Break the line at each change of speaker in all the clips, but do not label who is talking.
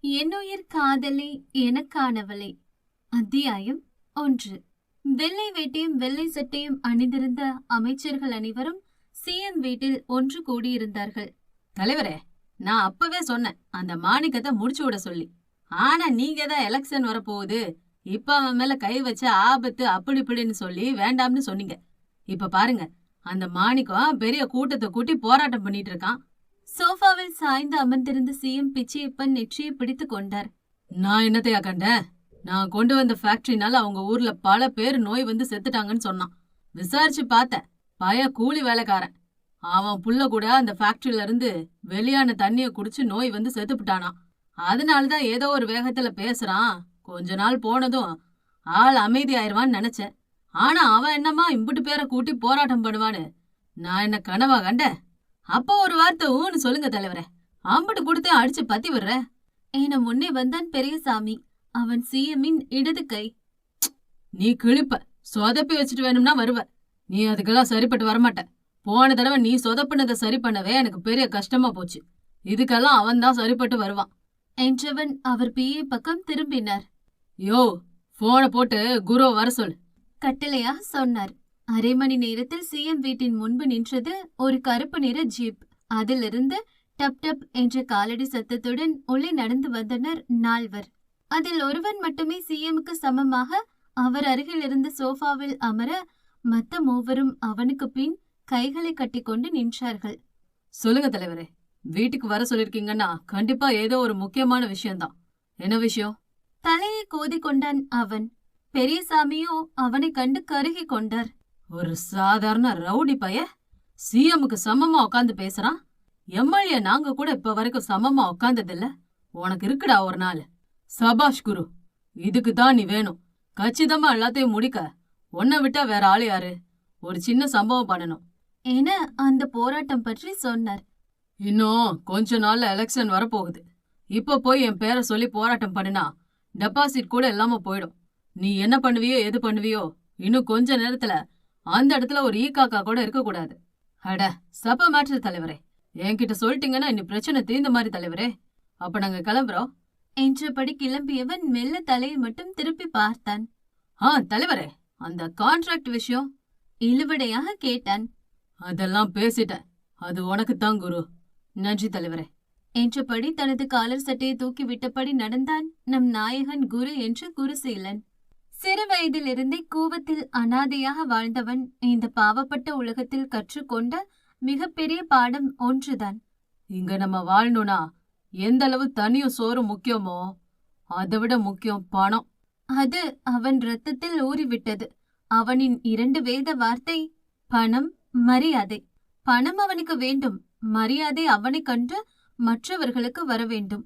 என்னுயிர் காதலி எனக்கானவளே. அத்தியாயம் ஒன்று. வெள்ளை வேட்டியும் வெள்ளை சட்டையும் அணிந்திருந்த அமைச்சர்கள் அனைவரும் சிஎம் வீட்டில் ஒன்று கூடியிருந்தார்கள்.
தலைவரே நான் அப்பவே சொன்னேன் அந்த மாணிக்கத்தை முடிச்சு விட சொல்லி. ஆனா நீங்க தான் எலெக்ஷன் வரப்போகுது. இப்ப அவன் மேல கை வச்ச ஆபத்து அப்படி இப்படின்னு சொல்லி வேண்டாம்னு சொன்னீங்க. இப்ப பாருங்க அந்த மாணிக்கம் பெரிய கூட்டத்தை கூட்டி போராட்டம் பண்ணிட்டு இருக்கான்.
சோஃபாவில் சாய்ந்து அமர்ந்திருந்த சிஎம் பிச்சையப்பன் நெற்றியை பிடித்துக் கொண்டார்.
நான் என்னத்தையா கண்டேன் நான் கொண்டு வந்த ஃபேக்டரினால அவங்க ஊர்ல பல பேர் நோய் வந்து செத்துட்டாங்கன்னு சொன்னான். விசாரிச்சு பார்த்தேன். பய கூலி வேலைக்காரன். அவன் புள்ள கூட அந்த ஃபேக்டரியில இருந்து வெளியான தண்ணிய குடிச்சு நோய் வந்து செத்துப்பிட்டானாம் அதனாலதான் ஏதோ ஒரு வேகத்துல பேசுறான். கொஞ்ச நாள் போனதும் ஆள் அமைதி ஆயிருவான்னு நினைச்சேன். ஆனா அவன் என்னமா இம்புட்டு பேரை கூட்டி போராட்டம் பண்ணுவான்னு? நான் என்ன கனவா கண்டேன்? அப்போ ஒரு வார்த்தை ஊன்னு சொல்லுங்க தலைவரே. ஆம்பட்டு கொடுத்து அடிச்சு பத்தி விடுற.
என முன்னே வந்தான் பெரியசாமி. அவன் சிஎம்மின் இடது கை.
நீ கிழிப்ப. சொதப்பி வச்சுட்டு வேணும்னா வருவ. நீ அதுக்கெல்லாம் சரிப்பட்டு வரமாட்ட. போன தடவை நீ சொதப்புனதை சரி பண்ணவே எனக்கு பெரிய கஷ்டமா போச்சு. இதுக்கெல்லாம் அவன் தான் சரிப்பட்டு வருவான்.
என்றவன் அவர் பிஏ பக்கம் திரும்பினார்.
யோ போனை போட்டு குரு வர சொல்
கட்டிலையா சொன்னார். அரை மணி நேரத்தில் சிஎம் வீட்டின் முன்பு நின்றது ஒரு கருப்பு நிற ஜீப். அதிலிருந்து டப் டப் என்ற காலடி சத்தத்துடன் உள்ளே நடந்து வந்தனர் நால்வர். அதில் ஒருவன் மட்டுமே சிஎம்க்கு சமமாக அவர் அருகில் இருந்த சோஃபாவில் அமர மத்த மூவரும் அவனுக்கு பின் கைகளை கட்டிக்கொண்டு நின்றார்கள்.
சொல்லுங்க தலைவரே வீட்டுக்கு வர சொல்லிருக்கீங்கன்னா கண்டிப்பா ஏதோ ஒரு முக்கியமான விஷயம்தான். என்ன விஷயம்?
தலையை கோதி கொண்டான் அவன். பெரியசாமியோ அவனை கண்டு கருகி கொண்டார்.
ஒரு சாதாரண ரவுடி பைய சிஎம்முக்கு சமமா உட்காந்து பேசுறான். எம்எல்ஏ நாங்க கூட இப்ப வரைக்கும் சமமா உட்காந்ததில்ல உனக்கு இருக்குடா ஒரு நாள். சபாஷ் குரு இதுக்கு தான் நீ வேணும். கச்சிதமா எல்லாத்தையும் முடிக்க. உன்னை விட்டா வேற ஆளு யாரு? ஒரு சின்ன சம்பவம் பண்ணணும்.
என அந்த போராட்டம் பற்றி சொன்னார்.
இன்னும் கொஞ்ச நாள்ல எலெக்ஷன் வரப்போகுது. இப்ப போய் என் பேரை சொல்லி போராட்டம் பண்ணினா டெபாசிட் கூட இல்லாம போயிடும். நீ என்ன பண்ணுவியோ எது பண்ணுவியோ இன்னும் கொஞ்ச நேரத்துல அந்த இடத்துல ஒரு ஈ காக்கா கூட இருக்கக்கூடாது அட சப மேட்ரு தலைவரே. என்கிட்ட சொல்லிட்டீங்கன்னா இன்னி பிரச்சனை தீர்ந்த மாதிரி தலைவரே. அப்ப நாங்க கிளம்புறோம்.
என்றபடி கிளம்பியவன் மெல்ல தலையை மட்டும் திருப்பி பார்த்தான்.
ஆ தலைவரே அந்த கான்ட்ராக்ட் விஷயம்.
இழுவடையாக கேட்டான்.
அதெல்லாம் பேசிட்டேன். அது உனக்கு தான் குரு. நன்றி தலைவரே.
என்றபடி தனது காலர் சட்டையை தூக்கி விட்டபடி நடந்தான் நம் நாயகன் குரு என்று குருசீலன் சிறு வயதிலிருந்தே கூவத்தில் அனாதையாக வாழ்ந்தவன் இந்த பாவப்பட்ட உலகத்தில் கற்றுக்கொண்ட மிகப்பெரிய பாடம் ஒன்றுதான்.
இங்க நம்ம வாழணும்னா எந்த அளவு தனியும் சோறும் முக்கியமோ அதை விட முக்கியம் பணம்.
அது அவன் ரத்தத்தில் ஊறிவிட்டது. அவனின் இரண்டு வேத வார்த்தை பணம் மரியாதை. பணம் அவனுக்கு வேண்டும். மரியாதை அவனைக் கண்டு மற்றவர்களுக்கு வர வேண்டும்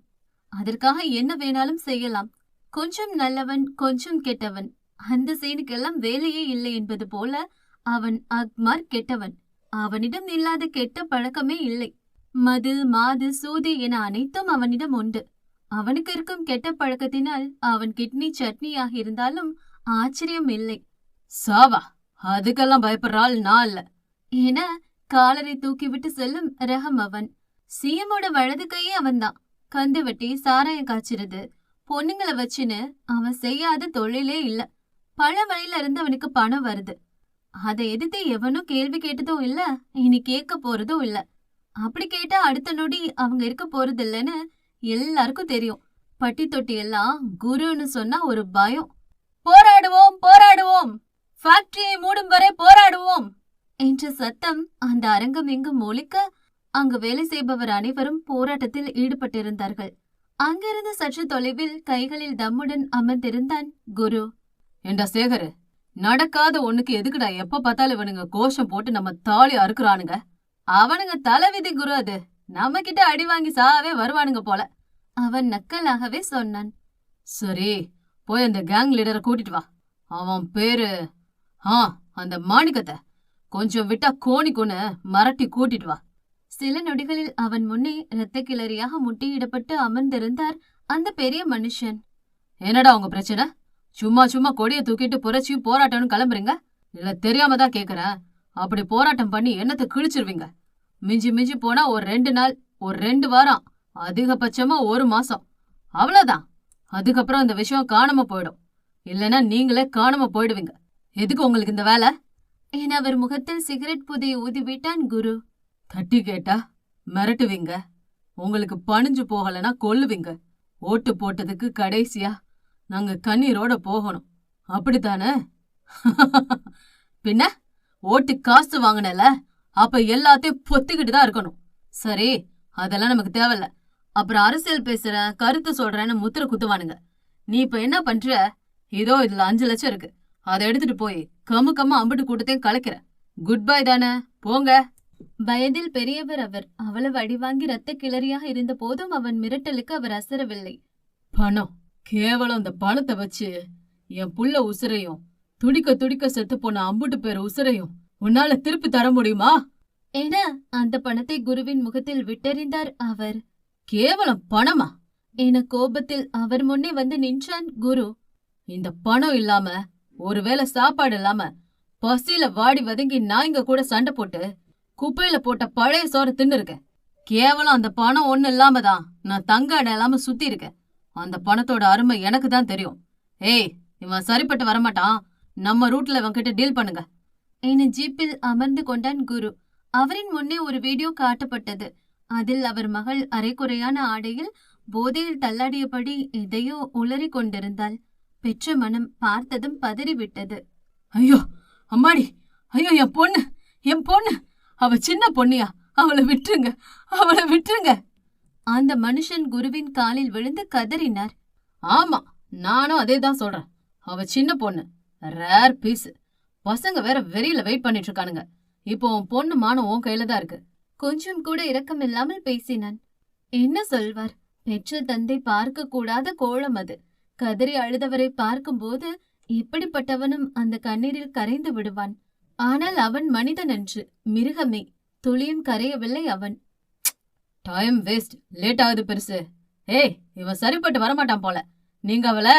அதற்காக என்ன வேணாலும் செய்யலாம். கொஞ்சம் நல்லவன் கொஞ்சம் கெட்டவன். அந்த சீனுக்கெல்லாம் வேலையே இல்லை என்பது போல அவன் அக்மார் கெட்டவன். அவனிடம் இல்லாத கெட்ட பழக்கமே இல்லை. மது மாது சூது என அனைத்தும் அவனிடம் உண்டு. அவனுக்கு இருக்கும் கெட்ட பழக்கத்தினால் அவன் கிட்னி சட்னியாக இருந்தாலும் ஆச்சரியம் இல்லை.
சாவா அதுக்கெல்லாம் பயப்படுறாள் நான் இல்ல.
என காலரை தூக்கிவிட்டு செல்லும் ரகம் அவன். சிஎமோட வலது கையே அவன்தான். கந்து வெட்டி சாராயம் காய்ச்சிறது. பொண்ணுங்களை வச்சுன்னு அவன் செய்யாத தொழிலே இல்ல. பல வழியில இருந்து அவனுக்கு பணம் வருது. அதை எதிர்த்து எவனும் கேள்வி கேட்டதும் இல்ல இனி கேட்க போறதும் இல்ல. அப்படி கேட்டா அடுத்த நொடி அவங்க இருக்க போறது இல்லைன்னு எல்லாருக்கும் தெரியும். பட்டி தொட்டி எல்லாம் குருன்னு சொன்னா ஒரு பயம். போராடுவோம் போராடுவோம். ஃபேக்டரியை மூடும் வரை போராடுவோம் என்ற சத்தம் அந்த அரங்கம் எங்கும் ஒழிக்க அங்கு வேலை செய்பவர் அனைவரும் போராட்டத்தில் ஈடுபட்டிருந்தார்கள். அங்கிருந்து சற்று தொலைவில் கைகளில் தம்முடன் அமர்ந்திருந்தான் குரு.
ஏண்டா சேகரு நடக்காத ஒண்ணுக்கு எதுக்குடா எப்ப பார்த்தாலும் இவனுங்க கோஷம் போட்டு நம்ம தாலி அறுக்குறானுங்க? அவனுங்க தலைவிதி குரு அது. நம்ம கிட்ட அடி வாங்கி சாவே வருவானுங்க போல.
அவன் நக்கலாகவே சொன்னான்.
சரி போய் அந்த கேங் லீடரை கூட்டிட்டு வா. அவன் பேரு ஆ அந்த மாணிக்கத்தை. கொஞ்சம் விட்டா கோணிக்குன்னு மரட்டி கூட்டிட்டு வா.
சில நொடிகளில் அவன் முன்னே இரத்த கிளறியாக முட்டியிடப்பட்டு அமர்ந்திருந்தார் அந்த பெரிய மனுஷன்.
என்னடா உங்க பிரச்சனை? சும்மா சும்மா கொடியை தூக்கிட்டு புரட்சியும் போராட்டம்னு கிளம்புறீங்க? இல்ல தெரியாம தான் கேக்குறேன் அப்படி போராட்டம் பண்ணி என்னத்தை கிழிச்சிருவீங்க? மிஞ்சி மிஞ்சி போனா ஒரு ரெண்டு நாள் ஒரு ரெண்டு வாரம் அதிகபட்சமா ஒரு மாசம். அவ்வளவுதான். அதுக்கப்புறம் இந்த விஷயம் காணாம போயிடும். இல்லைன்னா நீங்களே காணாம போயிடுவீங்க. எதுக்கு உங்களுக்கு இந்த வேலை?
என அவர் முகத்தில் சிகரெட் புதையை ஊதிவிட்டான் குரு.
தட்டி கேட்டா மிரட்டுவீங்க. உங்களுக்கு பணிஞ்சு போகலைன்னா கொல்லுவீங்க. ஓட்டு போட்டதுக்கு கடைசியா நாங்க கண்ணீரோட போகணும். அப்படித்தானே? பின்ன ஓட்டு காசு வாங்கினல அப்ப எல்லாத்தையும் பொத்திக்கிட்டு தான் இருக்கணும். சரி அதெல்லாம் நமக்கு தேவையில்ல. அப்புறம் அரசியல் பேசுற கருத்து சொல்றேன்னு முத்திர குத்துவானுங்க. நீ இப்ப என்ன பண்ற? இதோ இதுல அஞ்சு லட்சம் இருக்கு. அதை எடுத்துட்டு போய் கம்மு கம்மு அம்பிட்டு கூட்டத்தையும் கலைக்கிற. குட் பை தானே? போங்க.
வயதில் பெரியவர் அவர். அவ்வளவு அடிவாங்கி ரத்த கிளறியாக இருந்த போதும் அவன் மிரட்டலுக்கு அவர் அசரவில்லை.
பணம். கேவலம் அந்த பணத்தை வச்சு. என் புள்ள உசுரையும் துடிக்க துடிக்க செத்து போன அம்புட்டு பேர் உசுரையும் உன்னால திருப்பி தர முடியுமா?
என அந்த பணத்தை குருவின் முகத்தில் விட்டெறிந்தார் அவர்.
கேவலம் பணமா?
என கோபத்தில் அவர் முன்னே வந்து நின்றான் குரு.
இந்த பணம் இல்லாம ஒருவேளை சாப்பாடு இல்லாம பசியில வாடி வதங்கி நாய்ங்க கூட சண்டை போட்டு குப்பையில போட்ட பழைய சோறு தின்னு இருக்கேன் கேவலம் அந்த பணம் ஒண்ணு இல்லாம தான் நான் தங்க இடம் இல்லாம சுத்தி இருக்கேன். அந்த பணத்தோட அருமை எனக்கு தான் தெரியும். ஏய் இவன் சரிப்பட்டு வரமாட்டான். நம்ம ரூட்ல இவன் கிட்ட டீல் பண்ணுங்க.
என ஜீப்பில் அமர்ந்து கொண்டான் குரு. அவரின் முன்னே ஒரு வீடியோ காட்டப்பட்டது. அதில் அவர் மகள் அரைக்குறையான ஆடையில் போதையில் தள்ளாடியபடி எதையோ உளறிக் கொண்டிருந்தாள். பெற்ற மனம் பார்த்ததும் பதறிவிட்டது.
ஐயோ அம்மாடி. ஐயோ என் பொண்ணு என் பொண்ணு. அவ சின்ன பொண்ணியா? அவளை விட்டுருங்க. அவளை விட்டுருங்க.
அந்த மனுஷன் குருவின் காலில் விழுந்து கதறினார்.
ஆமா நானும் அதே தான் சொல்றேன். அவ சின்ன பொண்ணு. ரேர் பீஸ் பசங்க வேற வெறியில வெயிட் பண்ணிட்டு இருக்கானுங்க. இப்போ உன் பொண்ணு மானம் உன் கையில தான் இருக்கு.
கொஞ்சம் கூட இரக்கமில்லாமல் பேசினான். என்ன சொல்வார்? பெற்ற தந்தை பார்க்க கூடாத கோலம் அது. கதறி அழுதவரை பார்க்கும்போது இப்படிப்பட்டவனும் அந்த கண்ணீரில் கரைந்து விடுவான். ஆனால் அவன் மனிதன் என்று மிருகமே துளியும் கரையவில்லை அவன்.
டைம் வேஸ்ட் லேட் ஆகுது பெருசு. ஏய் இவன் சரிப்பட்டு வரமாட்டான் போல. நீங்க அவள?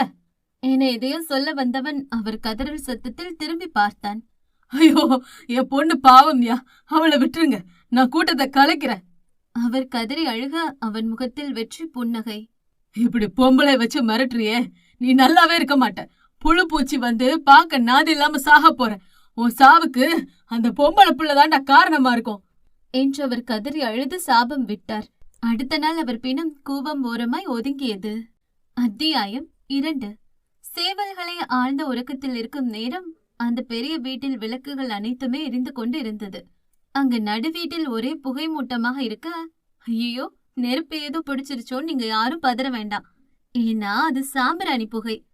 என எதையோ சொல்ல வந்தவன் அவர் கதறல் சத்தத்தில் திரும்பி பார்த்தான்.
ஐயோ என் பொண்ணு பாவம்யா அவளை விட்டுருங்க. நான் கூட்டத்தை கலைக்கிறேன்.
அவர் கதறி அழுக அவன் முகத்தில் வெற்றி புன்னகை.
இப்படி பொம்பளை வச்சு மிரட்டுறியே. நீ நல்லாவே இருக்க மாட்ட. புழு பூச்சி வந்து பார்க்க நாதி இல்லாம சாக போற. உன் சாவுக்கு அந்த பொம்பளை புள்ளதான்டா காரணமா இருக்கும்.
என்று அவர் கதறி அழுது சாபம் விட்டார். அடுத்த நாள் அவர் பிணம் கூவம் ஓரமாய் ஒதுங்கியது. அத்தியாயம் இரண்டு. சேவல்களை ஆழ்ந்த உறக்கத்தில் இருக்கும் நேரம் அந்த பெரிய வீட்டில் விளக்குகள் அனைத்துமே எரிந்து கொண்டு இருந்தது அங்கு நடு வீட்டில் ஒரே புகை மூட்டமாக இருக்க ஐயோ நெருப்பு ஏதோ பிடிச்சிருச்சோன்னு நீங்க யாரும் பதற வேண்டாம். ஏன்னா அது சாம்பிராணி புகை.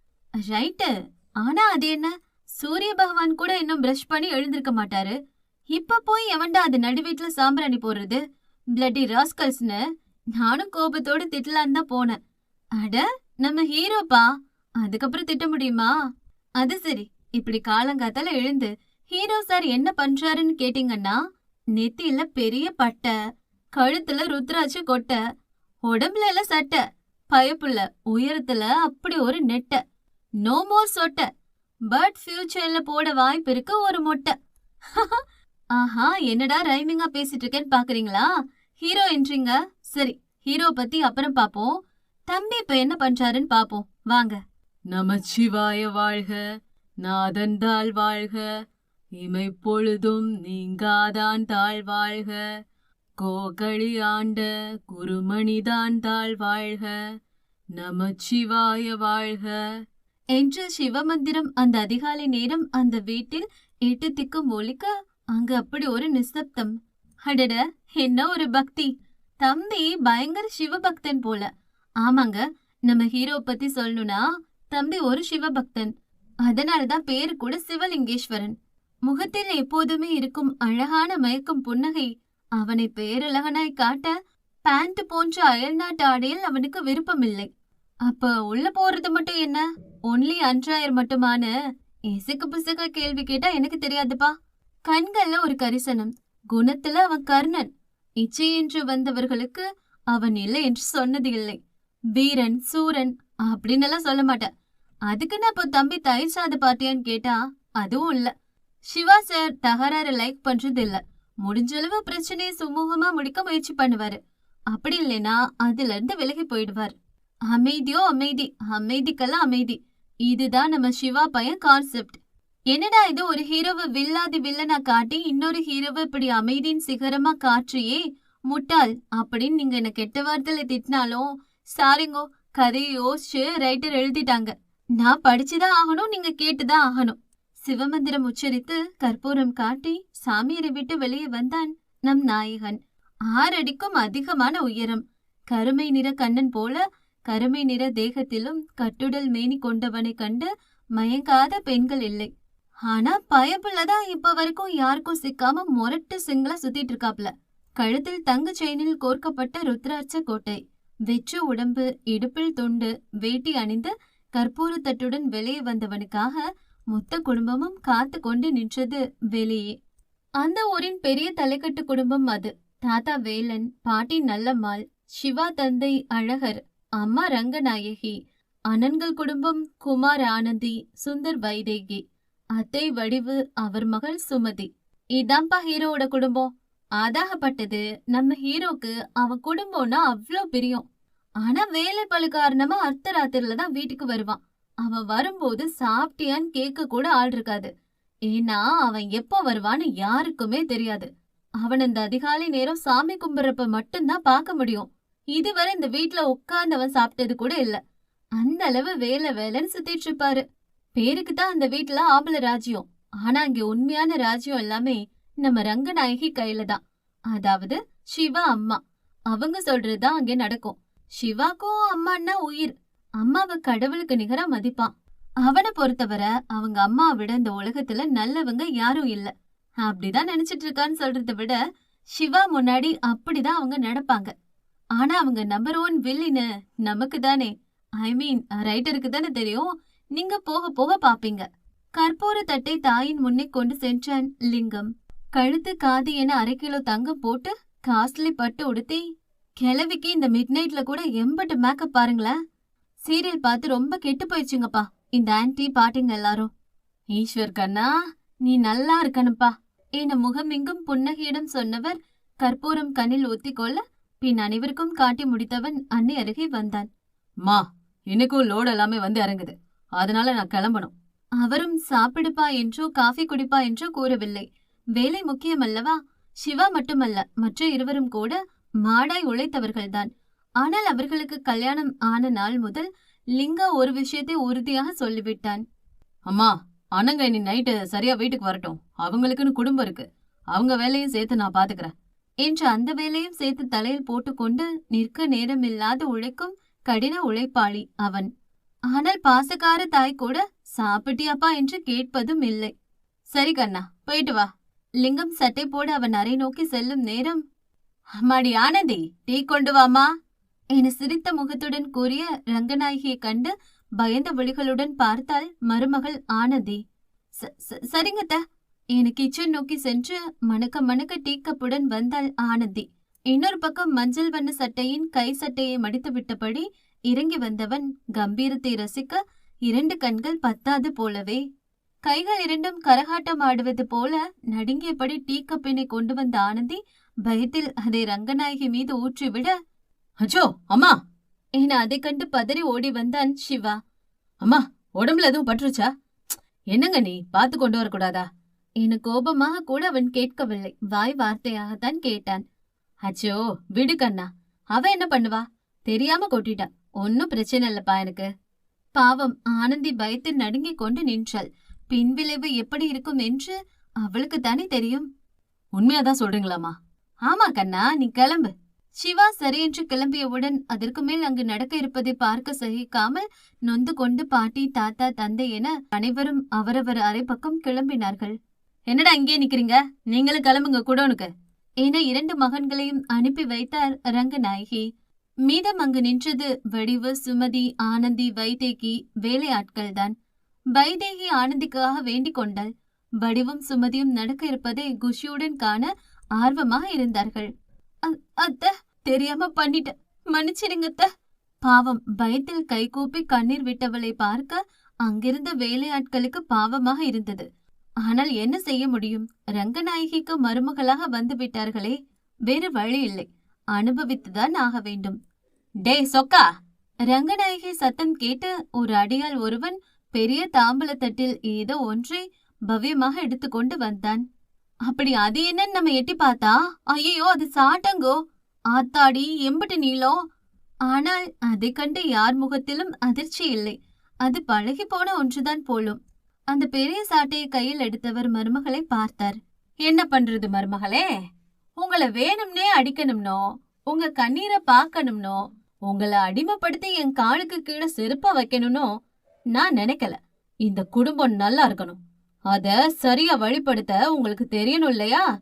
ரைட்டு. ஆனா அது என்ன? சூரிய பகவான் கூட இன்னும் பிரஷ் பண்ணி எழுந்திருக்க மாட்டாரு. இப்ப போய் எவன்டா அது நடு வீட்டுல சாம்பிராணி போடுறது? பிளட்டி ராஸ்கல்ஸ்னு நானும் கோபத்தோட திட்டலான்னு தான் போனேன். அட நம்ம ஹீரோப்பா அதுக்கப்புறம் திட்ட முடியுமா? அது சரி இப்படி காலங்காத்தால எழுந்து ஹீரோ சார் என்ன பண்றாருன்னு கேட்டீங்கன்னா நெத்தியில பெரிய பட்டை கழுத்துல ருத்ராட்ச கொட்டை உடம்புல எல்லாம் சட்டை பயப்புள்ள உயரத்துல அப்படி ஒரு நெட்டை நோ மோர் சொட்டை. பட் ஃபியூச்சர்ல போட வாய்ப்பு இருக்கு ஒரு மொட்டை. ஆஹா என்னடா ரைமிங்கா பேசிட்டு இருக்கேன்னு பாக்குறீங்களா? ஹீரோ என்றீங்க சரி ஹீரோ பத்தி அப்புறம் பாப்போம். தம்பி இப்ப என்ன பண்றாருன்னு பாப்போம். வாங்க.
நமச்சிவாய வாழ்க நாதந்தாள் வாழ்க இமை பொழுதும் நீங்காதான் தாழ் வாழ்க கோகழி ஆண்ட குருமணிதான் தாழ் வாழ்க நமச்சிவாய வாழ்க.
என்று சிவமந்திரம் அந்த அதிகாலை நேரம் அந்த வீட்டில் எட்டு திக்கும் ஒழிக்க அங்கு அப்படி ஒரு நிசப்தம். அடட என்ன ஒரு பக்தி. தம்பி பயங்கர சிவபக்தன் போல. ஆமாங்க நம்ம ஹீரோ பத்தி சொல்லணும்னா தம்பி ஒரு சிவபக்தன். அதனாலதான் பேரு கூட சிவலிங்கேஸ்வரன். முகத்தில் எப்போதுமே இருக்கும் அழகான மயக்கும் புன்னகை அவனை பேரழகனாய் காட்ட பேண்ட் போன்ற அயல்நாட்டு ஆடையில் அவனுக்கு விருப்பமில்லை. அப்ப உள்ள போறது மட்டும் என்ன? ஒன்லி அன்றாயர் மட்டுமான இசுக்கு புசுக்க கேள்வி கேட்டா எனக்கு தெரியாதுப்பா. கண்கள்ல ஒரு கரிசனம் குணத்துல அவன் கர்ணன். இச்சை என்று வந்தவர்களுக்கு அவன் இல்லை என்று சொன்னது இல்லை. வீரன் சூரன் அப்படின்னு எல்லாம் சொல்ல மாட்டேன். அதுக்குன்னு அப்போ தம்பி தயிர் சாத பாட்டியான்னு கேட்டா அதுவும் இல்ல. சிவா சார் தகராறு லைக் பண்றது இல்ல. முடிஞ்சளவு பிரச்சனையை சுமூகமா முடிக்க முயற்சி பண்ணுவாரு. அப்படி இல்லைன்னா அதுல இருந்து விலகி போயிடுவார். அமைதியோ அமைதி அமைதிக்கெல்லாம் அமைதி. இதுதான் நம்ம சிவா பையன் கான்செப்ட் என்னடா இது ஒரு ஹீரோவை வில்லாதி வில்லனா காட்டி இன்னொரு ஹீரோவை இப்படி அமைதியின் சிகரமா காற்றியே? முட்டாள் அப்படின்னு நீங்க என்ன கெட்ட வார்த்தையில திட்டினாலும் சாரிங்கோ கதையை யோசிச்சு ரைட்டர் எழுதிட்டாங்க. நான் படிச்சுதான் ஆகணும் நீங்க கேட்டுதான் ஆகணும். சிவமந்திரம் உச்சரித்து கற்பூரம் காட்டி சாமியரை விட்டு வெளியே வந்தான் நம் நாயகன். ஆறடிக்கும் அதிகமான உயரம். கருமை நிற கண்ணன் போல கருமை நிற தேகத்திலும் கட்டுடல் மேனி கொண்டவனை கண்டு மயங்காத பெண்கள் இல்லை. ஆனா பயப்புள்ளதான் இப்ப வரைக்கும் யாருக்கும் சிக்காம முரட்டு சிங்களா சுத்திட்டு இருக்காப்ல. கழுத்தில் தங்க செயினில் கோர்க்கப்பட்ட ருத்ராட்ச கோட்டை. வெற்று உடம்பு இடுப்பில் துண்டு வேட்டி அணிந்து கற்பூரத்தட்டுடன் வெளியே வந்தவனுக்காக மொத்த குடும்பமும் காத்து கொண்டு நின்றது வெளியே. அந்த ஊரின் பெரிய தலைக்கட்டு குடும்பம் அது. தாத்தா வேலன் பாட்டி நல்லம்மாள் சிவா தந்தை அழகர் அம்மா ரங்கநாயகி அனன்கள் குடும்பம் குமார் ஆனந்தி சுந்தர் வைதேகி அத்தை வடிவு அவர் மகள் சுமதி. இதான்ப்பா ஹீரோவோட குடும்பம். ஆதாகப்பட்டது நம்ம ஹீரோக்கு அவன் குடும்பம்னா அவ்ளோ பிரியம். ஆனா வேலை பழு காரணமா அர்த்தராத்திரில தான் வீட்டுக்கு வருவான். அவன் வரும்போது சாப்பிட்டியான்னு கேட்க கூட ஆள் இருக்காது. ஏன்னா அவன் எப்போ வருவான்னு யாருக்குமே தெரியாது. அவன் அந்த அதிகாலை நேரம் சாமி கும்பிடுறப்ப மட்டும்தான் பார்க்க முடியும். இதுவரை இந்த வீட்ல உட்கார்ந்தவன் சாப்பிட்டது கூட இல்ல. அந்த அளவு வேலை வேலைன்னு சுத்திட்டு இருப்பாரு. பேருக்கு தான் அந்த வீட்டுல ஆம்பளை ராஜ்யம். ஆனா அங்க உண்மையான ராஜ்யம் எல்லாமே நம்ம ரங்கநாயகி கையில தான். அதாவது சிவா அம்மா. அவங்க சொல்றதுதான் அங்க நடக்கும். சிவாக்கும் அம்மான்னா உயிர். அம்மாவை கடவுளுக்கு நிகரா மதிப்பான். அவனை பொறுத்தவரை அவங்க அம்மா விட இந்த உலகத்துல நல்லவங்க யாரும் இல்ல. அப்படிதான் நினைச்சிட்டு இருக்கான்னு சொல்றதை விட சிவா முன்னாடி அப்படிதான் அவங்க நடப்பாங்க. ஆனா அவங்க நம்பர் ஒன் வில்லின்னு நமக்கு தானே. ஐ மீன் ரைட்டருக்கு தானே தெரியும். நீங்க போக போக பாப்பீங்க. கற்பூர தட்டை தாயின் முன்னே கொண்டு சென்றான் லிங்கம். கழுத்து காது என அரை கிலோ தங்கம் போட்டு காஸ்ட்லி பட்டு உடுத்தி கிழவிக்கு இந்த மிட் நைட்ல கூட எம்பட்டு மேக்கப் பாருங்களேன். சீரியல் பார்த்து ரொம்ப கெட்டு போயிடுச்சுங்கப்பா. இந்த ஆன்டி பாட்டிங்க எல்லாரும். ஈஸ்வர் கண்ணா நீ நல்லா இருக்கணும்ப்பா. என முகமெங்கும் புன்னகையிடம் சொன்னவர் கற்பூரம் கண்ணில் ஒத்திக்கொள்ள பின் அனைவருக்கும் காட்டி முடித்தவன் அன்னை அருகே வந்தான்.
மா இன்னைக்கும் லோடு எல்லாமே வந்து இறங்குது. அதனால நான் கிளம்பணும்.
அவரும் சாப்பிடுப்பா என்றோ காஃபி குடிப்பா என்றோ கூறவில்லை. வேலை முக்கியமல்லவா சிவா மட்டுமல்ல மற்ற இருவரும் கூட மாடாய் உழைத்தவர்கள்தான். ஆனால் அவர்களுக்கு கல்யாணம் ஆன நாள் முதல் லிங்கா ஒரு விஷயத்தை உறுதியாக சொல்லிவிட்டான்.
அம்மா அண்ணங்க இனி நைட்டு சரியா வீட்டுக்கு வரட்டும். அவங்களுக்குன்னு குடும்பம் இருக்கு. அவங்க வேலையும் சேர்த்து நான் பாத்துக்கிறேன்.
என்று அந்த வேலையும் சேர்த்து தலையில் போட்டுக்கொண்டு நிற்க நேரமில்லாது உழைக்கும் கடின உழைப்பாளி அவன். ஆனால் பாசக்கார தாய் கூட சாப்பிட்டியாப்பா? என்று கேட்பதும் இல்லை. சரி கண்ணா போயிட்டு வா. லிங்கம் சட்டை போட அவன் அறை நோக்கி செல்லும் நேரம் அம்மாடி ஆனந்தி டீ கொண்டு வாமா என சிரித்த முகத்துடன் கூறிய ரங்கநாயகியை கண்டு பயந்த விழிகளுடன் பார்த்தாள் மருமகள் ஆனந்தி "ச- சரிங்கத்த என கிச்சன் நோக்கி சென்று மணக்க மணக்க டீ கப்புடன் வந்தாள் ஆனந்தி. இன்னொரு பக்கம் மஞ்சள் வண்ண சட்டையின் கை சட்டையை மடித்து விட்டபடி இறங்கி வந்தவன் கம்பீரத்தை ரசிக்க இரண்டு கண்கள் பத்தாது போலவே. கைகள் இரண்டும் கரகாட்டம் ஆடுவது போல நடுங்கியபடி டீ கப்பினை கொண்டு வந்த ஆனந்தி பயத்தில் அதை ரங்கநாயகி மீது ஊற்றிவிட
அஜோ அம்மா!
என அதை கண்டு பதறி ஓடி வந்தான் சிவா.
அம்மா உடம்புல எதுவும் பற்றுச்சா என்னங்க நீ? பார்த்து கொண்டு வரக்கூடாதா?
என கோபமாக கூட அவன் கேட்கவில்லை. வாய் வார்த்தையாகத்தான் கேட்டான்.
அச்சோ விடு கண்ணா.
அவ என்ன பண்ணுவா? தெரியாம கொட்டிட்டா. ஒன்னும் பிரச்சனை இல்லப்பா எனக்கு. பாவம் ஆனந்தி பயத்தில் நடுங்கிக் கொண்டு நின்றாள். பின்விளைவு எப்படி இருக்கும் என்று அவளுக்கு தானே தெரியும்.
உண்மையாதான் சொல்றீங்களாமா
ஆமா கண்ணா நீ கிளம்பு. சிவா சரியென்று கிளம்பியவுடன் அதற்கு மேல் அங்கு நடக்க இருப்பதை பார்க்க சகிக்காமல் நொந்து கொண்டு பாட்டி தாத்தா தந்தை என அனைவரும் அவரவர் அரை பக்கம் கிளம்பினார்கள்.
என்னடா இங்கே நிக்கிறீங்க? நீங்களும் கிளம்புங்க குடோனுக்கு
என இரண்டு மகன்களையும் அனுப்பி வைத்தார் ரங்கநாயகி. மீதம் அங்கு நின்றது வடிவு சுமதி ஆனந்தி வைதேகி வேலையாட்கள் தான் வைதேகி ஆனந்திக்காக வேண்டிக் கொண்டாள். வடிவும் சுமதியும் நடக்க இருப்பதை குஷியுடன் காண ஆர்வமாக இருந்தார்கள். அத்த தெரியாம பண்ணிட்ட. மன்னிச்சிடுங்க அத்த. பாவம் பயத்தில் கைகூப்பி கண்ணீர் விட்டவளை பார்க்க அங்கிருந்த வேலையாட்களுக்கு பாவமாக இருந்தது. ஆனால் என்ன செய்ய முடியும்? ரங்கநாயகிக்கு மருமகளாக வந்து விட்டார்களே வேறு வழி இல்லை. அனுபவித்துதான் ஆக வேண்டும்.
டே சொக்கா!
ரங்கநாயகி சத்தம் கேட்டு ஒரு அடியால் ஒருவன் பெரிய தாம்பலத்தட்டில் ஏதோ ஒன்றை பவ்யமாக எடுத்துக்கொண்டு வந்தான். அப்படி அது என்னன்னு நம்ம எட்டி பார்த்தா? ஐயோ அது சாட்டங்கோ! ஆத்தாடி எம்புட்டு நீளம் ஆனால் அதை கண்டு யார் முகத்திலும் அதிர்ச்சி இல்லை. அது பழகி போன ஒன்றுதான் போலும். அந்த பெரிய சாட்டையை கையில் எடுத்தவர் மருமகளை பார்த்தார். என்ன பண்றது மருமகளே? உங்களை வேணும்னே அடிக்கணும்னோ? உங்க கண்ணீரை பார்க்கணும்னோ? உங்களை அடிமைப்படுத்தி என் காலுக்கு கீழே செருப்பா வைக்கணும்னோ? நான் நினைக்கல. இந்த குடும்பம் நல்லா இருக்கணும். அத சரியா வழிபடுத்த உங்களுக்கு தெரியணும் இல்லையா?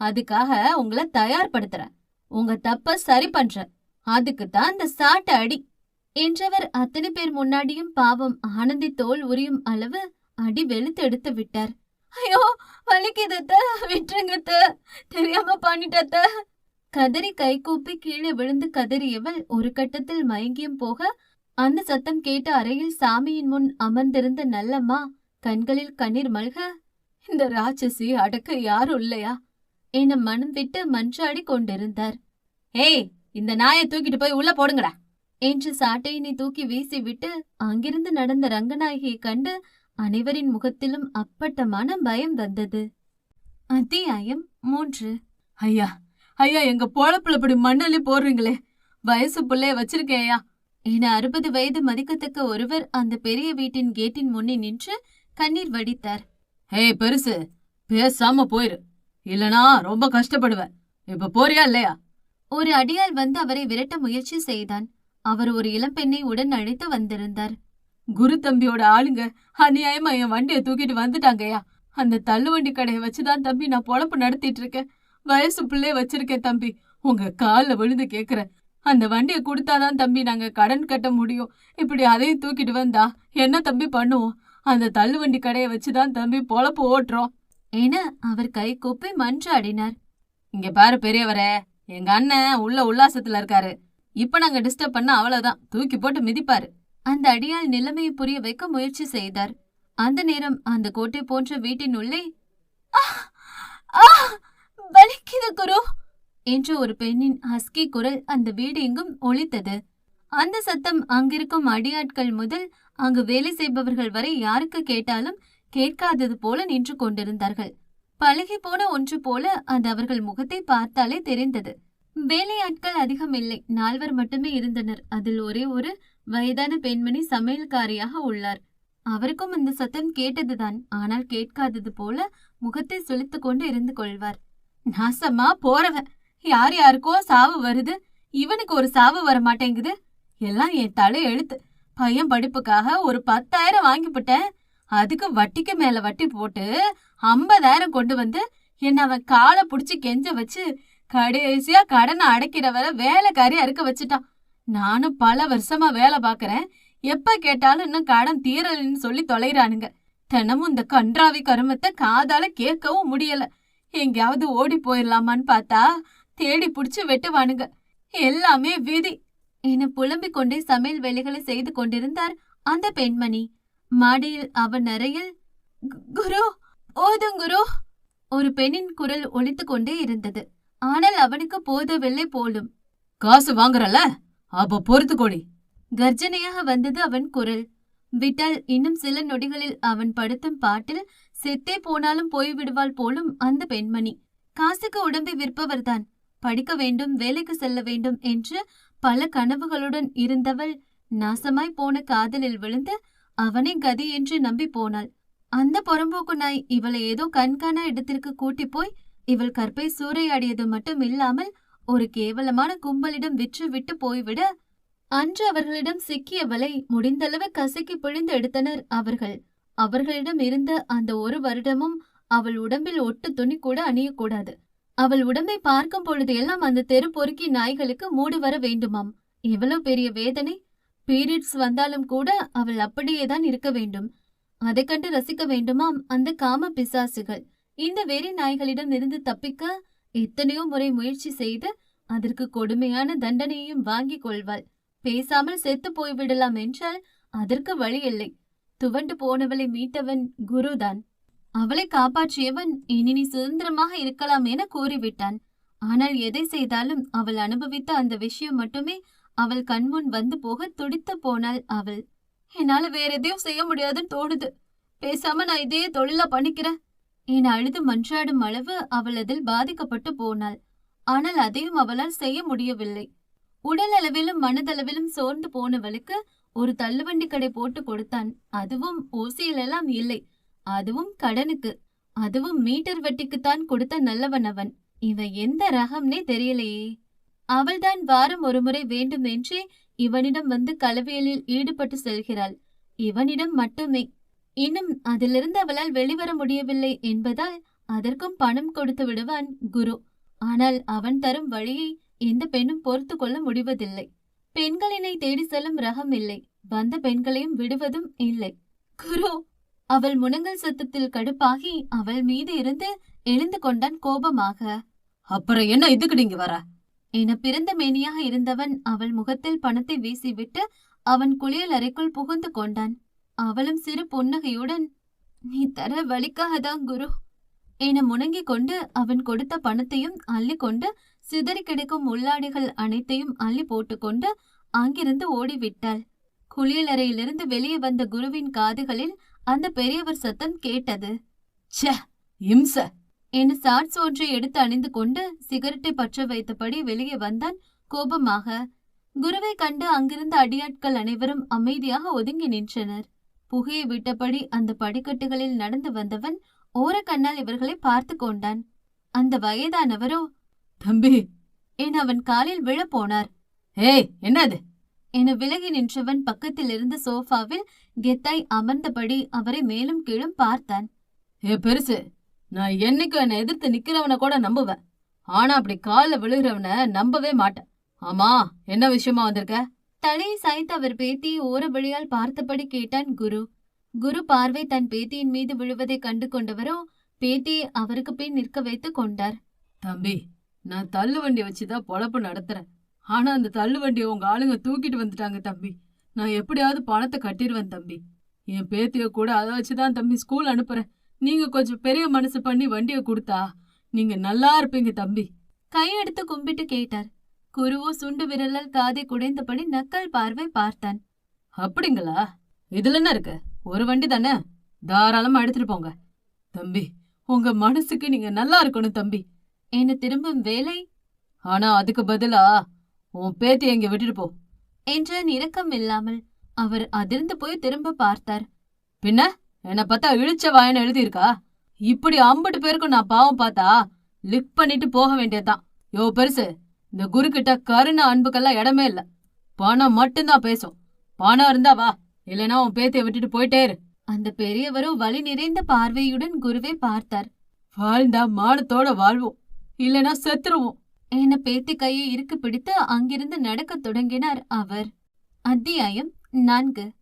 அதுக்காக உங்களை தயார்படுத்துறேன். உங்க தப்ப சரி பண்றேன். அதுக்கு தான் இந்த சாட்டை அடி என்றவர் அத்தனை பேர் முன்னாடியும் பாவம் ஆனந்தி தோல் உரியும் அளவு அடி வெளுத்து எடுத்து விட்டார். ஐயோ வலிக்குதத்த விட்டுருங்கத்த விட்டுருங்க தெரியாம பண்ணிட்டத்த கதறி கை கூப்பி கீழே விழுந்து கதறியவள் ஒரு கட்டத்தில் மயங்கியும் போக அந்த சத்தம் கேட்ட அறையில் சாமியின் முன் அமர்ந்திருந்த நல்லம்மா கண்களில் கண்ணீர் மல்க இந்த ராட்சசி அடக்க யாரும் இல்லையா? என மனம் விட்டு மன்றாடி கொண்டிருந்தார். ஏய் இந்த நாயை தூக்கிட்டு போய் உள்ள போடுங்கடா. என்று சாட்டையினை தூக்கி வீசிவிட்டு அங்கிருந்து நடந்த ரங்கநாயகியை கண்டு அனைவரின் முகத்திலும் அப்பட்டமான பயம் வந்தது. அத்தியாயம் மூன்று.
ஐயா ஐயா எங்க பொழப்புல இப்படி மண்ணள்ளி போடுறீங்களே? வயசு புள்ளைய வச்சிருக்கேயா
என அறுபது வயது மதிக்கத்தக்க ஒருவர் அந்த பெரிய வீட்டின் கேட்டின் முன்னே நின்று கண்ணீர் வடித்தார்.
ஏய் பெருசு பேசாம போயிரு. இல்லனா ரொம்ப கஷ்டப்படுவ. இப்ப போறியா இல்லையா?
ஒரு அடியால் வந்து அவரை விரட்ட முயற்சி செய்தான். அவர் ஒரு இளம்பெண்ணை உடன் அழைத்து வந்திருந்தார்.
குரு தம்பியோட ஆளுங்க அநியாயமா என் வண்டியை தூக்கிட்டு வந்துட்டாங்கய்யா. அந்த தள்ளுவண்டி கடையை வச்சுதான் தம்பி நான் பொழப்பு நடத்திட்டு இருக்கேன் வயசு பிள்ளைய வச்சிருக்கேன் தம்பி. உங்க கால்ல விழுந்து கேக்குறேன். அந்த வண்டியை கொடுத்தாதான் தம்பி நாங்க கடன் கட்ட முடியும். இப்படி அதையும் தூக்கிட்டு வந்தா என்ன தம்பி பண்ணுவோம்? அந்த தள்ளுவண்டி கடையை வச்சுதான் தம்பி பொழப்பு ஓட்டுறோம்.
என அவர் கை கூப்பி மன்றாடினார்.
இங்க பாரு பெரியவரே எங்க அண்ணன் உள்ள உல்லாசத்துல இருக்காரு. இப்ப நாங்க டிஸ்டர்ப் பண்ண அவ்வளவுதான். தூக்கி போட்டு மிதிப்பாரு.
அந்த அடியால் நிலைமையை புரிய வைக்க முயற்சி செய்தார். அந்த நேரம் அந்த கோட்டை போன்ற வீட்டின் உள்ளே வலிக்குது குரு! என்று ஒரு பெண்ணின் ஹஸ்கி குரல் அந்த வீடு எங்கும் ஒழித்தது அந்த சத்தம் அங்கிருக்கும் அடியாட்கள் முதல் அங்கு வேலை செய்பவர்கள் வரை யாருக்கு கேட்டாலும் கேட்காதது போல நின்று கொண்டிருந்தார்கள். பழகி போன ஒன்று போல அது அவர்கள் முகத்தை பார்த்தாலே தெரிந்தது. வேலையாட்கள் அதிகம் இல்லை. நால்வர் மட்டுமே இருந்தனர். அதில் ஒரே ஒரு வயதான பெண்மணி சமையல்காரியாக உள்ளார். அவருக்கும் இந்த சத்தம் கேட்டதுதான். ஆனால் கேட்காதது போல முகத்தை சுளித்துக் கொண்டு இருந்து கொள்வார்.
நாசமா போறவன் யார் யாருக்கோ சாவு வருது. இவனுக்கு ஒரு சாவு வர மாட்டேங்குது எல்லாம் என் தலை எழுத்து. பையன் படிப்புக்காக ஒரு பத்தாயிரம் வாங்கிவிட்டேன் அதுக்கு வட்டிக்கு மேல வட்டி போட்டு ஐம்பதாயிரம் கொண்டு வந்து என்ன அவன் காலை புடிச்சு கெஞ்ச வச்சு கடைசியா கடனை அடைக்கிற வரை வேலைக்காரியா இருக்க வச்சுட்டான். நானும் பல வருஷமா வேலை பாக்குறேன் எப்ப கேட்டாலும் இன்னும் கடன் தீரலன்னு சொல்லி தொலைறானுங்க. தினமும் இந்த கன்றாவி கருமத்தை காதால கேட்கவும் முடியல. எங்கேயாவது ஓடி போயிடலாமான்னு பார்த்தா தேடி புடிச்சு வெட்டுவானுங்க. எல்லாமே விதி.
என புலம்பிக் கொண்டே சமையல் வேலைகளை செய்து கொண்டிருந்தார் அந்த பெண்மணி. மாடியில் அவன் நிறையில் குரு போதும் குரு. ஒரு பெண்ணின் குரல் ஒழித்து கொண்டே இருந்தது. ஆனால் அவனுக்கு போதவில்லை போலும்.
காசு வாங்குறல அப்ப பொறுத்துக்கோடி
கர்ஜனையாக வந்தது அவன் குரல். விட்டால் இன்னும் சில நொடிகளில் அவன் படுத்தும் பாட்டில் செத்தே போனாலும் போய்விடுவாள் போலும் அந்த பெண்மணி. காசுக்கு உடம்பை விற்பவர்தான். படிக்க வேண்டும் வேலைக்கு செல்ல வேண்டும் என்று பல கனவுகளுடன் இருந்தவள் நாசமாய் போன காதலில் விழுந்து அவனை கதி என்று நம்பி போனாள். அந்த புறம்போக்கு நாய் இவளை ஏதோ கண்காணா இடத்திற்கு கூட்டி போய் இவள் கற்பை சூறையாடியது மட்டும் இல்லாமல் ஒரு கேவலமான கும்பலிடம் விற்று விட்டு போய்விட அன்று அவர்களிடம் சிக்கியவளை முடிந்தளவு கசக்கி பிழிந்து எடுத்தனர் அவர்கள். அவர்களிடம் இருந்த அந்த ஒரு வருடமும் அவள் உடம்பில் ஒட்டு துணி கூட அணியக்கூடாது. அவள் உடம்பை பார்க்கும் பொழுது எல்லாம் அந்த தெரு பொறுக்கி நாய்களுக்கு மூடு வர வேண்டுமாம். எவ்வளவு பெரிய வேதனை. பீரியட்ஸ் வந்தாலும் கூட அவள் அப்படியே தான் இருக்க வேண்டும். அதை கண்டு ரசிக்க வேண்டுமாம் அந்த காம பிசாசுகள். இந்த வெறி நாய்களிடம் இருந்து தப்பிக்க எத்தனையோ முறை முயற்சி செய்து அதற்கு கொடுமையான தண்டனையையும் வாங்கிக் கொள்வாள். பேசாமல் செத்து போய்விடலாம் என்றால் அதற்கு வழி இல்லை. துவண்டு போனவளை மீட்டவன் குருதான். அவளை காப்பாற்றியவன் இனி நீ சுதந்திரமாக இருக்கலாம் என கூறிவிட்டான். ஆனால் எதை செய்தாலும் அவள் அனுபவித்த அந்த விஷயம் மட்டுமே அவள் கண்முன் வந்து போக துடித்து போனாள் அவள். என்னால வேற எதையும் செய்ய முடியாதுன்னு தோணுது. பேசாம நான் இதையே தொழிலா பண்ணிக்கிறேன். என அழுது மன்றாடும் அளவு அவள் அதில் பாதிக்கப்பட்டு போனாள். ஆனால் அதையும் அவளால் செய்ய முடியவில்லை. உடல் அளவிலும் மனதளவிலும் சோர்ந்து போனவளுக்கு ஒரு தள்ளுவண்டி கடை போட்டு கொடுத்தான். அதுவும் ஓசியிலெல்லாம் இல்லை. அதுவும் கடனுக்கு. அதுவும் மீட்டர் வட்டிக்குத்தான் கொடுத்த நல்லவன் அவன். இவன் எந்த ரகம்னே தெரியலையே. அவள்தான் வாரம் ஒருமுறை வேண்டும் என்றே இவனிடம் வந்து கலவியலில் ஈடுபட்டு செல்கிறாள். இவனிடம் மட்டுமே. இன்னும் அதிலிருந்து அவளால் வெளிவர முடியவில்லை என்பதால் அதற்கும் பணம் கொடுத்து விடுவான் குரு. ஆனால் அவன் தரும் வழியை எந்த பெண்ணும் பொறுத்து கொள்ள முடிவதில்லை. பெண்களினை தேடி செல்லும் ரகம் இல்லை. வந்த பெண்களையும் விடுவதும் இல்லை. குரு அவள் முனங்கல் சத்தத்தில் கடுப்பாகி அவள் மீது இருந்து எழுந்து கொண்டான் கோபமாக.
அப்புறம் என்ன இதுக்கு நீங்க வர?
என பிறந்த மேனியாக இருந்தவன் அவள் முகத்தில் பணத்தை வீசிவிட்டு அவன் குளியல் அறைக்குள் புகுந்து கொண்டான். அவளும் சிறு புன்னகையுடன் நீ தர வலிக்காகதான் குரு என முணங்கிக் கொண்டு அவன் கொடுத்த பணத்தையும் அள்ளி கொண்டு சிதறி கிடைக்கும் உள்ளாடைகள் அனைத்தையும் அள்ளி போட்டுக்கொண்டு அங்கிருந்து ஓடிவிட்டாள். குளியலறையிலிருந்து வெளியே வந்த குருவின் காதுகளில் அந்த பெரியவர் சத்தம் கேட்டது.
ச இம்ச
என சாட்ஸ் ஒன்றை எடுத்து அணிந்து கொண்டு சிகரெட்டை பற்ற வைத்தபடி வெளியே வந்தான் கோபமாக. குருவை கண்டு அங்கிருந்த அடியாட்கள் அனைவரும் அமைதியாக ஒதுங்கி நின்றனர். புகையை விட்டபடி அந்த படிக்கட்டுகளில் நடந்து வந்தவன் ஓரக்கண்ணால் இவர்களை பார்த்து கொண்டான். அந்த வயதானவரோ
தம்பி!
என அவன் காலில் விழப் போனார்
ஏய் என்னது?
என விலகி நின்றவன் பக்கத்தில் இருந்த சோஃபாவில் கெத்தாய் அமர்ந்தபடி அவரை மேலும் கீழும் பார்த்தான்.
ஏ பெருசு! நான் என்னைக்கும் என்னை எதிர்த்து நிக்கிறவனை கூட நம்புவேன். ஆனா அப்படி கால்ல விழுகிறவனை நம்பவே மாட்டேன். ஆமா என்ன விஷயமா வந்திருக்க?
தலையை சாய்த்து அவர் பேத்தியை ஓர வழியால் பார்த்தபடி கேட்டான் குரு. குரு பார்வை தன் பேத்தியின் மீது விழுவதை கண்டு கொண்டவரோ பேத்தியை அவருக்கு பின் நிற்க வைத்து கொண்டார்.
தம்பி நான் தள்ளு வண்டி வச்சுதான் பொழப்பு நடத்துறேன். ஆனா அந்த தள்ளு வண்டியை உங்க ஆளுங்க தூக்கிட்டு வந்துட்டாங்க தம்பி. நான் எப்படியாவது பணத்தை கட்டிடுவேன் தம்பி. என் பேத்திய கூட அதை வச்சுதான் தம்பி ஸ்கூல் அனுப்புறேன். நீங்க கொஞ்சம் பெரிய மனசு பண்ணி வண்டியை கொடுத்தா நீங்க நல்லா இருப்பீங்க தம்பி.
கையெடுத்து கும்பிட்டு கேட்டார். குருவோ சுண்டு விரலால் காதை குடைந்தபடி நக்கல் பார்வை பார்த்தான்.
அப்படிங்களா? இதுல என்ன இருக்கு? ஒரு வண்டி தானே? தாராளமா எடுத்துட்டு போங்க. தம்பி உங்க மனசுக்கு நீங்க நல்லா இருக்கணும் தம்பி.
என்ன திரும்பும் வேலை?
ஆனா அதுக்கு பதிலா உன் பேத்தி எங்க விட்டுட்டு போ.
என்ற இரக்கம் இல்லாமல். அவர் அதிர்ந்து போய் திரும்ப பார்த்தார்.
பின்ன? என்ன பார்த்தா இழிச்ச வாயன்னு எழுதியிருக்கா? இப்படி ஐம்பது பேருக்கும் நான் பாவம் பார்த்தா லிக் பண்ணிட்டு போக வேண்டியதுதான். யோ பெருசு இந்த குரு கிட்ட கருணை அன்புக்கெல்லாம் இடமே இல்ல. பணம் மட்டும்தான் பேசும். பணம் இருந்தா வா. இல்லைன்னா உன் பேத்திய விட்டுட்டு போயிட்டே இரு.
அந்த பெரியவரோ வலி நிறைந்த பார்வையுடன் குருவை பார்த்தார்.
வாழ்ந்தா மானத்தோட வாழ்வோம். இல்லைன்னா செத்துருவோம்.
என பேத்தி கையை இறுக்கு பிடித்து அங்கிருந்து நடக்கத் தொடங்கினார் அவர். அத்தியாயம் நான்கு.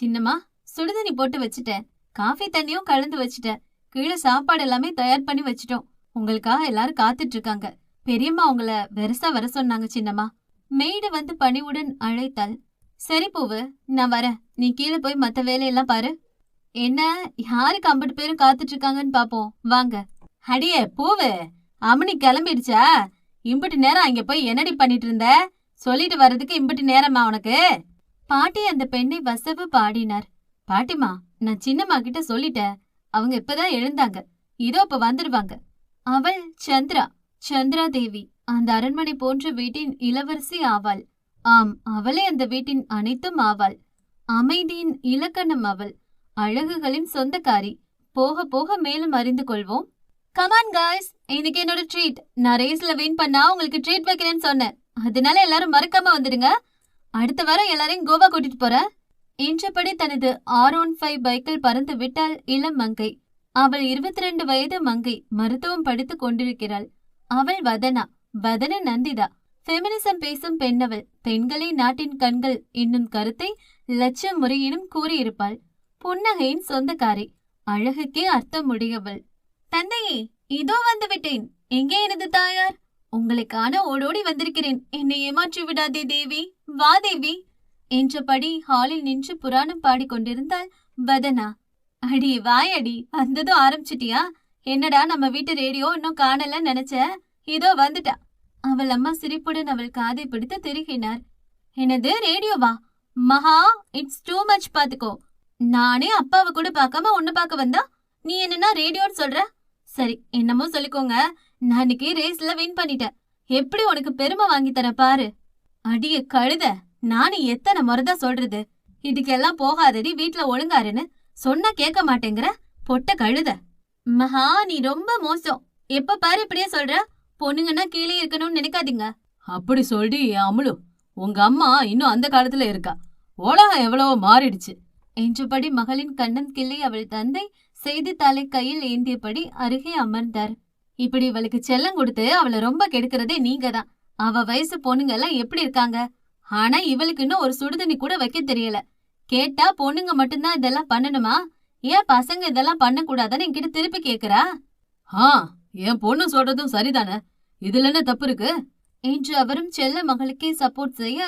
சின்னம்மா சுடுதண்ணி போட்டு வச்சுட்டேன். காஃபி தண்ணியும் கலந்து வச்சுட்டேன். கீழே சாப்பாடு எல்லாமே தயார் பண்ணி வச்சுட்டோம். உங்களுக்காக எல்லாரும் காத்துட்டு இருக்காங்க. பெரியம்மா உங்கள வெரசா வர சொன்னாங்க சின்னம்மா. மெய்டு வந்து பணிவுடன் அழைத்தாள். சரி பூவு நான் வரேன். நீ கீழே போய் மத்த வேலையெல்லாம் பாரு. என்ன யாருக்கு ஐம்பது பேரும் காத்துட்டு இருக்காங்கன்னு பாப்போம். வாங்க. அடியே பூவு அம்மனி கிளம்பிடுச்சா? இம்புட்டு நேரம் அங்க போய் என்னடி பண்ணிட்டு இருந்த சொல்லிட்டு வர்றதுக்கு இம்புட்டு நேரமா உனக்கு. பாட்டி அந்த பெண்ணை வசவு பாடினார். பாட்டிமா நான் சின்னம்மா கிட்ட சொல்லிட்டேன். அவங்க இப்பதான் எழுந்தாங்க. இதோ இப்ப வந்துடுவாங்க அவள் சந்திரா. சந்திரா தேவி அந்த அரண்மனை போன்ற வீட்டின் இளவரசி ஆவாள். ஆம் அவளே அந்த வீட்டின் அனைத்தும் ஆவாள். அமைதியின் இலக்கணம் அவள். அழகுகளின் சொந்தக்காரி. போக போக மேலும் அறிந்து கொள்வோம். கமான் காய்ஸ் இன்னைக்கு என்னோட ட்ரீட் நான் ரேஸ்ல வின் பண்ணா உங்களுக்கு ட்ரீட் வைக்கிறேன்னு சொன்னேன். அதனால எல்லாரும் மறக்காம வந்துடுங்க. அடுத்த வாரம் எல்லாரையும் கோவா கூட்டிட்டு போறேன். இன்றபடி தனது ஆர் ஒன் ஃபைவ் பைக்கில் பறந்து விட்டாள் இளம் மங்கை. அவள் இருபத்தி ரெண்டு வயது மங்கை. மருத்துவம் படித்துக் கொண்டிருக்கிறாள். அவள் வதனா. வதன நந்திதா. ஃபெமினிசம் பேசும் பெண்ணவள். பெண்களே நாட்டின் கண்கள் என்னும் கருத்தை லட்சம் முறையினும் கூறியிருப்பாள். புன்னகையின் சொந்தக்காரி. அழகுக்கே அர்த்தம் உடையவள் தந்தையே இதோ வந்துவிட்டேன். எங்கே எனது தாயார்? உங்களை காண ஓடோடி வந்திருக்கிறேன். என்னை ஏமாற்றி விடாதே தேவி. வா தேவி. என்றபடி ஹாலில் நின்று புராணம் பாடிக் கொண்டிருந்தாள் வதனா. அடி வாயடி. வந்ததும் ஆரம்பிச்சிட்டியா? என்னடா நம்ம வீட்டு ரேடியோ இன்னும் காணல நினைச்ச? இதோ வந்துட்டா. அவள் அம்மா சிரிப்புடன் அவள் காதை பிடித்து திருகினார். என்னது ரேடியோவா? மகா இட்ஸ் டூ மச் பாத்துக்கோ. நானே அப்பாவை கூட பார்க்காம ஒன்னு பார்க்க வந்தா? நீ என்னன்னா ரேடியோன்னு சொல்ற? சரி என்னமோ சொல்லிக்கோங்க. நான் இன்னைக்கு ரேஸ்ல வின் பண்ணிட்டேன். எப்படி உனக்கு பெருமை வாங்கி தர பாரு. அடிய கழுத நானும் எத்தனை முறைதான் சொல்றது? இதுக்கெல்லாம் போகாதடி வீட்டுல ஒழுங்காருன்னு. சொன்னா கேட்க மாட்டேங்கிற? பொட்ட கழுத. மகா நீ ரொம்ப மோசம். எப்ப பாரு இப்படியே சொல்ற. பொண்ணுங்கன்னா கீழே இருக்கணும்னு நினைக்காதீங்க.
அப்படி சொல்லி அமுலு. உங்க அம்மா இன்னும் அந்த காலத்துல இருக்கா. உலகம் எவ்வளவோ மாறிடுச்சு.
என்றபடி மகளின் கண்ணன் கிள்ளை அவள் தந்தை செய்தித்தாளை கையில் ஏந்தியபடி அருகே அமர்ந்தார். இப்படி இவளுக்கு செல்லம் கொடுத்து அவளை ரொம்ப கெடுக்கிறதே நீங்க தான் அவ வயசு பொண்ணுங்க எல்லாம் எப்படி இருக்காங்க? ஆனா இவளுக்கு இன்னும் ஒரு சுடுதண்ணி கூட வைக்க தெரியல. கேட்டா பொண்ணுங்க மட்டும்தான் இதெல்லாம் பண்ணணுமா? ஏன் பசங்க இதெல்லாம் பண்ணக்கூடாதுன்னு என்கிட்ட திருப்பி கேக்குறா?
ஆ என் பொண்ணு சொல்றதும் சரிதானே? இதுல என்ன தப்பு இருக்கு?
என்று அவரும் செல்ல மகளுக்கே சப்போர்ட் செய்ய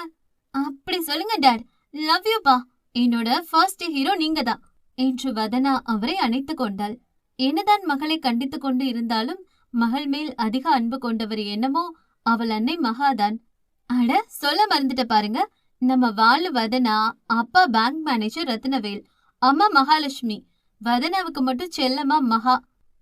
அப்படி சொல்லுங்க டாட் லவ் யூ பா. என்னோட ஃபர்ஸ்ட் ஹீரோ நீங்க தான் என்று வதனா அவரை அணைத்துக் கொண்டாள். என்னதான் மகளை கண்டித்துக் கொண்டு இருந்தாலும் மகள் மேல் அதிக அன்பு கொண்டவர் என்னமோ அவள் அன்னை மகாதான். அட சொல்ல மறந்துட்ட பாருங்க. நம்ம வாழு வதனா அப்பா பேங்க் மேனேஜர் ரத்னவேல். அம்மா மகாலட்சுமி. வதனாவுக்கு மட்டும் செல்லமா மகா.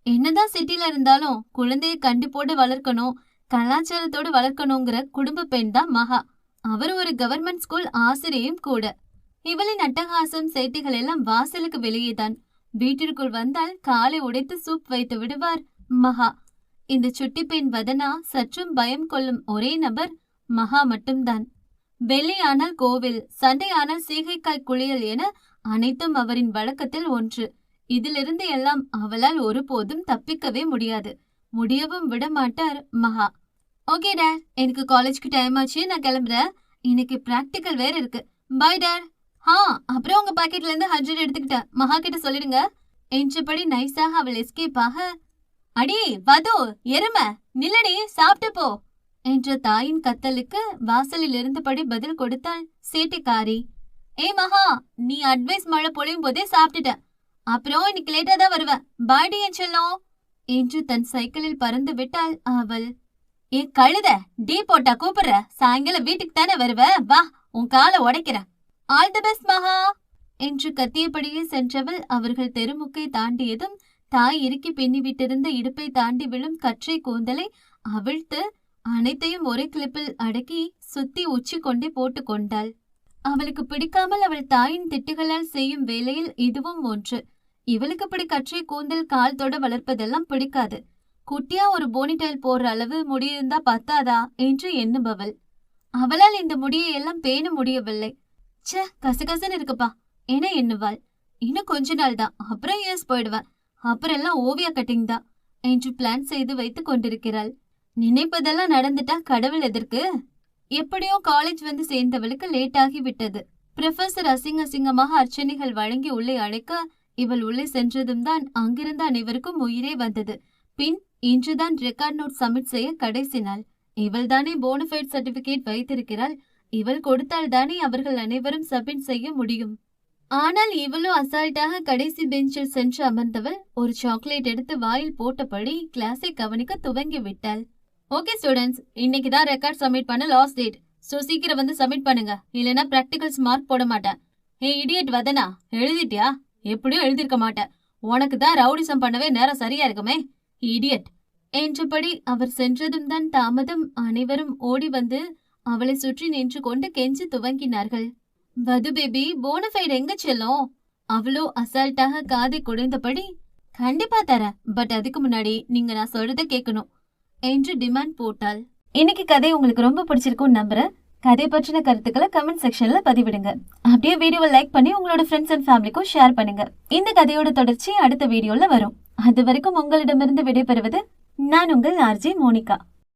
என்னதான் சிட்டில இருந்தாலும் குழந்தைய கண்டிப்போடு வளர்க்கணும் கலாச்சாரத்தோடு வளர்க்கணுங்கிற குடும்ப பெண் தான் மகா. அவர் ஒரு கவர்மெண்ட் ஸ்கூல் ஆசிரியும் கூட. இவளின் அட்டகாசம் சேட்டைகள் எல்லாம் வாசலுக்கு வெளியேதான் வீட்டிற்குள் வந்தால் காலை உடைத்து சூப் வைத்து விடுவார் மகா. இந்த சுட்டி பெண் வதனா சற்றும் பயம் கொள்ளும் ஒரே நபர் மகா மட்டும்தான். வெள்ளையானால் கோவில் சண்டையானால் சீகைக்காய் குளியல் என அனைத்தும் அவரின் வழக்கத்தில் ஒன்று. இதிலிருந்து எல்லாம் அவளால் ஒருபோதும் தப்பிக்கவே முடியாது. முடியவும் விட மாட்டார் மகா. ஓகே டேட் எனக்கு காலேஜ்க்கு டைம் ஆச்சு. நான் கிளம்புறேன். இன்னைக்கு பிராக்டிக்கல் வேற இருக்கு. பை டேட் ஹா அப்புறம் உங்க பாக்கெட்ல இருந்து ஹண்ட்ரட் எடுத்துக்கிட்டேன். மகா கிட்ட சொல்லிடுங்க. என்றபடி நைஸாக அவள் எஸ்கேப் ஆக அடி வது எரும நில்லடி சாப்பிட்டு போ என்ற தாயின் கத்தலுக்கு வாசலில் இருந்தபடி பதில் கொடுத்தாள் சேட்டிக்காரி. ஏய் மகா நீ அட்வைஸ் மழை பொழியும் போதே சாப்பிட்டுட்ட. அப்புறம் இன்னைக்கு லேட்டா தான் வருவேன் பாய்டி என் செல்லம். என்று தன் சைக்கிளில் பறந்து விட்டாள் அவள். ஏ கழுத டீ போட்டா கூப்பிடுற. சாயங்காலம் வீட்டுக்கு தானே வருவ? வா உன் காலை உடைக்கிற ஆல் தி பெஸ்ட் மகா என்று கத்தியபடியே சென்றவள் அவர்கள் தெருமுக்கை தாண்டியதும் தாய் இறுக்கி பின்னி விட்டிருந்த இடுப்பை தாண்டி விழும் கற்றை கூந்தலை அவிழ்த்து அனைத்தையும் ஒரே கிளிப்பில் அடக்கி சுத்தி உச்சி கொண்டே போட்டு கொண்டாள். அவளுக்கு பிடிக்காமல் அவள் தாயின் திட்டுகளால் செய்யும் வேலையில் இதுவும் ஒன்று. இவளுக்கு இப்படி கற்றை கூந்தல் கால் தொட வளர்ப்பதெல்லாம் பிடிக்காது. குட்டியா ஒரு போனிடைல் போடுற அளவு முடியிருந்தா பத்தாதா என்று எண்ணுபவள். அவளால் இந்த முடியை எல்லாம் பேண முடியவில்லை. ச்சே கசகசன்னு இருக்குப்பா என எண்ணுவாள். இன்னும் கொஞ்ச நாள் தான். அப்புறம் இயர்ஸ் போயிடுவேன் அப்புறம் எல்லாம் ஓவியா கட்டிங் தான் என்று பிளான் செய்து வைத்துக் கொண்டிருக்கிறாள். நினைப்பதெல்லாம் நடந்துட்டா கடவுள் எதற்கு? எப்படியோ காலேஜ் வந்து சேர்ந்தவளுக்கு லேட் ஆகி விட்டது. ப்ரொஃபசர் அசிங்க அசிங்கமாக அர்ச்சனைகள் வழங்கி உள்ளே அழைக்க இவள் உள்ளே சென்றதும் தான் அங்கிருந்த அனைவருக்கும் உயிரே வந்தது. பின் இன்றுதான் ரெக்கார்ட் நோட் சப்மிட் செய்ய கடைசி நாள். இவள் தானே போனஃபைட் சர்டிபிகேட் வைத்திருக்கிறாள். இவள் கொடுத்தால் தானே அவர்கள் அனைவரும் சப்மிட் செய்ய முடியும். ஆனால் இவளோ அசால்ட்டாக கடைசி பெஞ்சில் சென்று அமர்ந்தவள் ஒரு சாக்லேட் எடுத்து வாயில் போட்டபடி கிளாஸை கவனிக்க துவங்கி விட்டாள். ஓகே ஸ்டூடெண்ட்ஸ் இன்னைக்கு தான் ரெக்கார்ட் சப்மிட் பண்ண லாஸ்ட் டேட் ஸோ சீக்கிரம் வந்து சப்மிட் பண்ணுங்க. இல்லைன்னா ப்ராக்டிகல்ஸ் மார்க் போட மாட்டேன். ஏ இடியட் வதனா. எழுதிட்டியா? எப்படியும் எழுதிருக்க மாட்டேன். உனக்கு தான் ரவுடிசம் பண்ணவே நேரம் சரியா இருக்குமே? இடியட் என்றபடி அவர் சென்றதும் தான் தாமதம். அனைவரும் ஓடி வந்து அவளை சுற்றி நின்று கொண்டு கெஞ்சி துவங்கினார்கள். வது பேபி போனஃபைட் எங்க செல்லும்? அவளோ அசால்ட்டாக காதை குடைந்தபடி கண்டிப்பா தரேன். பட் அதுக்கு முன்னாடி நீங்க நான் சொல்றத கேட்கணும். என்று டிமாண்ட் போட்டாள். இன்னைக்கு கதை உங்களுக்கு ரொம்ப பிடிச்சிருக்கும்னு நம்புறேன். கதை பற்றின கருத்துக்களை கமெண்ட் செக்ஷன்ல பதிவிடுங்க. அப்படியே வீடியோவை லைக் பண்ணி உங்களோட ஃப்ரெண்ட்ஸ் அண்ட் ஃபேமிலிக்கும் ஷேர் பண்ணுங்க. இந்த கதையோட தொடர்ச்சி அடுத்த வீடியோல வரும். அது வரைக்கும் உங்களிடமிருந்து விடைபெறுவது நான் உங்கள் ஆர்ஜி மோனிகா.